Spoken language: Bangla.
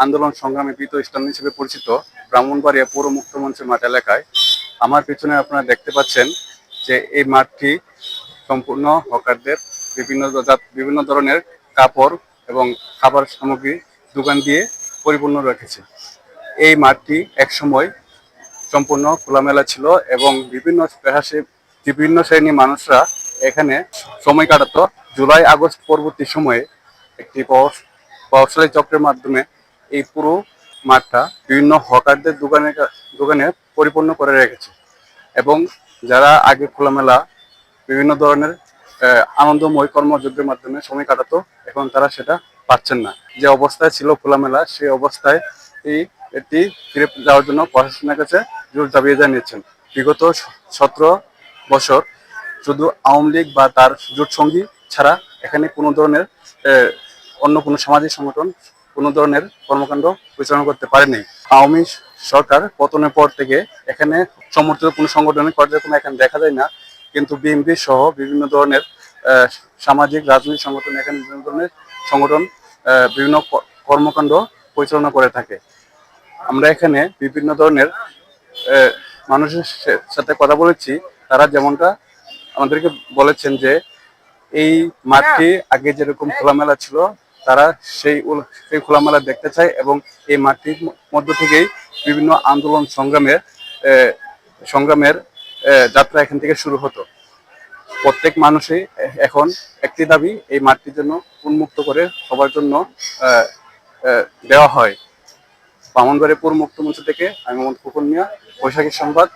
আন্দোলন সংগ্রামে পীত স্থান হিসেবে পরিচিত ব্রাহ্মণবাড়িয়া পৌর মুক্ত মঞ্চের মাঠ এলাকায়। আমার পিছনে আপনারা দেখতে পাচ্ছেন যে এই মাঠটি সম্পূর্ণ হকারদের বিভিন্ন বিভিন্ন ধরনের কাপড় এবং খাবার সামগ্রী দোকান দিয়ে পরিপূর্ণ রেখেছে। এই মাঠটি একসময় সম্পূর্ণ খোলামেলা ছিল এবং বিভিন্ন বিভিন্ন শ্রেণির মানুষরা এখানে সময় কাটাতো। জুলাই আগস্ট পরবর্তী সময়ে একটি প্রভাব- প্রভাবশালী চক্রের মাধ্যমে এই পুরো মাঠটা বিভিন্ন হকারদের দোকানে দোকানে পরিপূর্ণ করে রেখেছে। এবং যারা আগে খোলামেলা বিভিন্ন ধরনের আনন্দময় কর্মযজ্ঞের মাধ্যমে সময় কাটাতো, এখন তারা সেটা পাচ্ছেন না। যে অবস্থায় ছিল খোলামেলা, সেই অবস্থায় এই এটি ফিরে যাওয়ার জন্য প্রশাসনের কাছে জোর দাবিয়ে জানিয়েছেন। বিগত সতেরো বছর শুধু আওয়ামী লীগ বা তার জোট সঙ্গী ছাড়া এখানে কোনো ধরনের অন্য কোনো সামাজিক সংগঠন কোনো ধরনের কর্মকাণ্ড পরিচালনা করতে পারেনি। আওয়ামী সরকার পতনের পর থেকে এখানে সমর্থিত কোনো সংগঠনের কার্যক্রম এখানে দেখা যায় না। কিন্তু বিএনপি সহ বিভিন্ন ধরনের সামাজিক, রাজনৈতিক সংগঠন এখানে বিভিন্ন ধরনের সংগঠন বিভিন্ন কর্মকাণ্ড পরিচালনা করে থাকে। আমরা এখানে বিভিন্ন ধরনের মানুষের সাথে কথা বলেছি। তারা যেমনটা আমাদেরকে বলেছেন যে, এই মাঠটি আগে যেরকম খোলামেলা ছিল তারা সেই সেই খোলামেলা দেখতে চায় এবং এই মাঠটির মধ্য থেকেই বিভিন্ন আন্দোলন সংগ্রামের সংগ্রামের যাত্রা এখান থেকে শুরু হতো। প্রত্যেক মানুষই এখন একটি দাবি, এই মাঠটির জন্য উন্মুক্ত করে সবার জন্য দেওয়া হয়। বামনবাড়ি পূর্ব মুক্ত মঞ্চ থেকে আমি মোহাম্মদ ফুকুন মিয়া, বৈশাখী সংবাদ